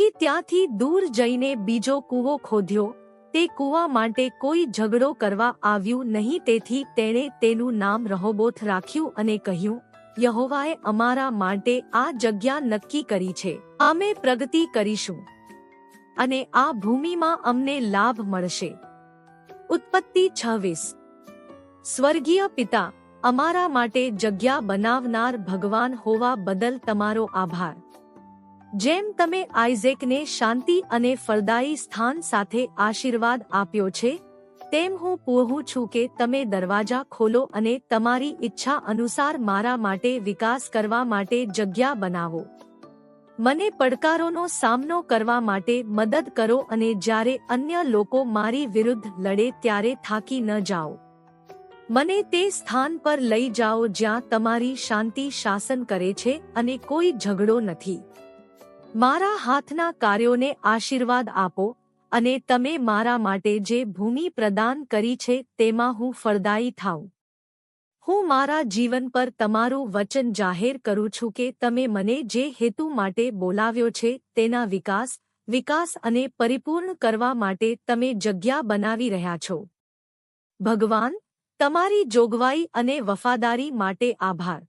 પછી ત્યાંથી દૂર જઈને બીજો કૂવો ખોદ્યો. તે કૂવા માટે કોઈ ઝઘડો કરવા આવ્યું નહીં, તેથી તેણે તેનું નામ રહોબોથ રાખ્યું અને કહ્યું, યહોવાએ અમારા માટે આ જગ્યા નક્કી કરી છે. અમે પ્રગતિ કરીશું અને આ ભૂમિમાં અમને લાભ મળશે. ઉત્પત્તિ છવ્વીસ. સ્વર્ગીય પિતા, અમારા માટે જગ્યા બનાવનાર ભગવાન હોવા બદલ તમારો આભાર. જેમ તમે આઇઝેકને શાંતિ અને ફળદાયી સ્થાન સાથે આશીર્વાદ આપ્યો છે, તેમ હું પૂહું છું કે તમે દરવાજા ખોલો અને તમારી ઈચ્છા અનુસાર મારા માટે વિકાસ કરવા માટે જગ્યા બનાવો. મને પડકારોનો સામનો કરવા માટે મદદ કરો અને જ્યારે અન્ય લોકો મારી વિરુદ્ધ લડે ત્યારે થાકી ન જાઓ. મને તે સ્થાન પર લઈ જાઓ જ્યાં તમારી શાંતિ શાસન કરે છે અને કોઈ ઝઘડો નથી. મારા હાથના કાર્યોને આશીર્વાદ આપો અને તમે મારા માટે જે ભૂમિ પ્રદાન કરી છે તેમાં હું ફળદાયી થાઉં. હું મારા જીવન પર તમારું વચન જાહેર કરું છું કે તમે મને જે હેતુ માટે બોલાવ્યો છે તેના વિકાસ વિકાસ અને પરિપૂર્ણ કરવા માટે તમે જગ્યા બનાવી રહ્યા છો. ભગવાન, તમારી જોગવાઈ અને વફાદારી માટે આભાર.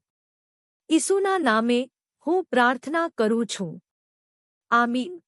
ઈસુના નામે હું પ્રાર્થના કરું છું. Amin